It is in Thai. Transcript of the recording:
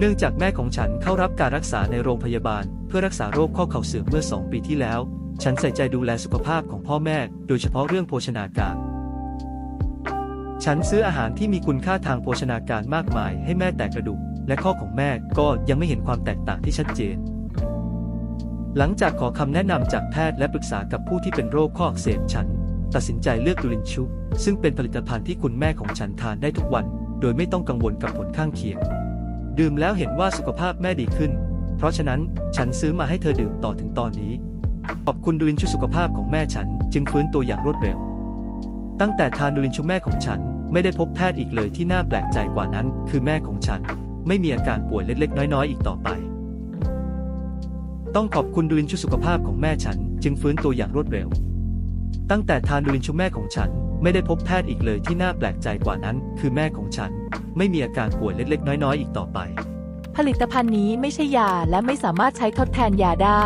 เนื่องจากแม่ของฉันเข้ารับการรักษาในโรงพยาบาล เพื่อรักษาโรคข้อเข่าเสื่อมเมื่อ 2 ปีที่แล้ว ฉันใส่ใจดูแลสุขภาพของพ่อแม่ โดยเฉพาะเรื่องโภชนาการ ฉันซื้ออาหารที่มีคุณค่าทางโภชนาการมากมายให้แม่แต่กระดูก และข้อของแม่ก็ยังไม่เห็นความแตกต่างที่ชัดเจน หลังจากขอคำแนะนำจากแพทย์และปรึกษากับผู้ที่เป็นโรคข้ออักเสบฉัน ตัดสินใจเลือกดูลินชุซึ่งเป็นผลิตภัณฑ์ที่คุณแม่ของฉันทานได้ทุกวัน โดยไม่ต้องกังวลกับผลข้างเคียง ดื่มแล้วเห็นว่าสุขภาพแม่ดีขึ้น เพราะฉะนั้นฉันซื้อมาให้เธอดื่มต่อถึงตอนนี้ ขอบคุณดูลินชุสุขภาพของแม่ฉันจึงฟื้นตัวอย่างรวดเร็ว ตั้งแต่ทานดูลินชุแม่ของฉันไม่ได้พบแพทย์อีกเลยที่น่าแปลกใจกว่านั้น คือแม่ของฉัน ไม่มีอาการป่วยเล็ก ๆ น้อย ๆ อีกต่อไป ต้องขอบคุณดูลินชุสุขภาพของแม่ฉัน จึงฟื้นตัวอย่างรวดเร็ว ตั้งแต่ทานดูลินชุแม่ของฉัน ไม่ได้พบแพทย์อีกเลยที่น่าแปลกใจกว่านั้น คือแม่ของฉัน ไม่มีอาการป่วยเล็ก ๆ น้อย ๆ อีกต่อไป ผลิตภัณฑ์นี้ไม่ใช่ยาและไม่สามารถใช้ทดแทนยาได้